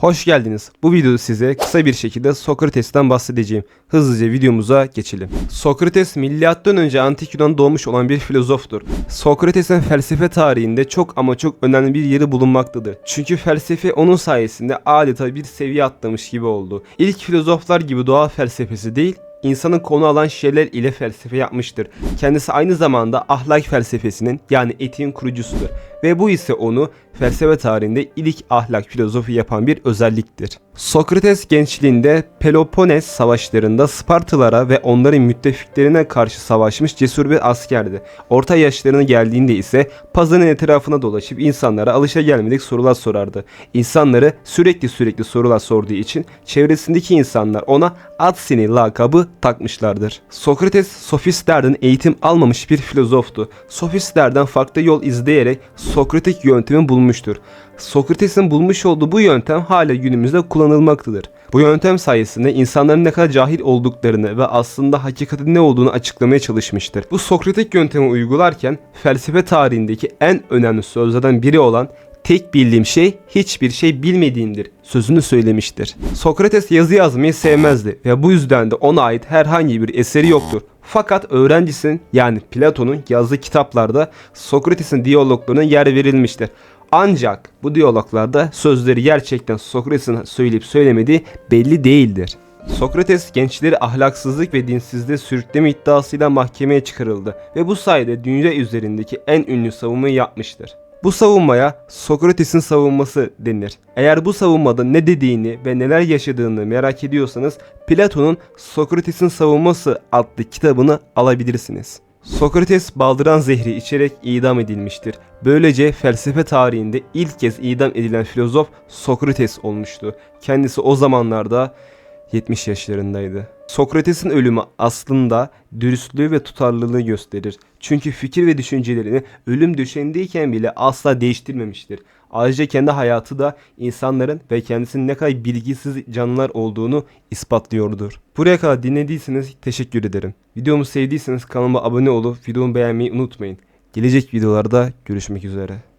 Hoş geldiniz. Bu videoda size kısa bir şekilde Sokrates'ten bahsedeceğim. Hızlıca videomuza geçelim. Sokrates milattan önce antik Yunan doğmuş olan bir filozoftur. Sokrates'in felsefe tarihinde çok ama çok önemli bir yeri bulunmaktadır. Çünkü felsefe onun sayesinde adeta bir seviye atlamış gibi oldu. İlk filozoflar gibi doğa felsefesi değil, insanın konu alan şeyler ile felsefe yapmıştır. Kendisi aynı zamanda ahlak felsefesinin yani etiğin kurucusudur ve bu ise onu felsefe tarihinde ilk ahlak filozofu yapan bir özelliktir. Sokrates gençliğinde Peloponnes savaşlarında Spartalara ve onların müttefiklerine karşı savaşmış cesur bir askerdi. Orta yaşlarına geldiğinde ise pazarın etrafına dolaşıp insanlara alışagelmedik sorular sorardı. İnsanları sürekli sürekli sorular sorduğu için çevresindeki insanlar ona Atsini lakabı takmışlardır. Sokrates sofistlerden eğitim almamış bir filozoftu. Sofistlerden farklı yol izleyerek Sokratik yöntemi bulmuştur. Sokrates'in bulmuş olduğu bu yöntem hala günümüzde kullanılmaktadır. Bu yöntem sayesinde insanların ne kadar cahil olduklarını ve aslında hakikatin ne olduğunu açıklamaya çalışmıştır. Bu Sokratik yöntemi uygularken felsefe tarihindeki en önemli sözlerden biri olan tek bildiğim şey hiçbir şey bilmediğimdir sözünü söylemiştir. Sokrates yazı yazmayı sevmezdi ve bu yüzden de ona ait herhangi bir eseri yoktur. Fakat öğrencisinin yani Platon'un yazdığı kitaplarda Sokrates'in diyaloglarına yer verilmiştir. Ancak bu diyaloglarda sözleri gerçekten Sokrates'in söyleyip söylemediği belli değildir. Sokrates gençleri ahlaksızlık ve dinsizliğe sürükleme iddiasıyla mahkemeye çıkarıldı ve bu sayede dünya üzerindeki en ünlü savunmayı yapmıştır. Bu savunmaya Sokrates'in savunması denir. Eğer bu savunmada ne dediğini ve neler yaşadığını merak ediyorsanız Platon'un Sokrates'in savunması adlı kitabını alabilirsiniz. Sokrates baldıran zehri içerek idam edilmiştir. Böylece felsefe tarihinde ilk kez idam edilen filozof Sokrates olmuştu. Kendisi o zamanlarda 70 yaşlarındaydı. Sokrates'in ölümü aslında dürüstlüğü ve tutarlılığı gösterir. Çünkü fikir ve düşüncelerini ölüm döşeğindeyken bile asla değiştirmemiştir. Ayrıca kendi hayatı da insanların ve kendisinin ne kadar bilgisiz canlılar olduğunu ispatlıyordur. Buraya kadar dinlediyseniz teşekkür ederim. Videomu sevdiyseniz kanalıma abone olup videomu beğenmeyi unutmayın. Gelecek videolarda görüşmek üzere.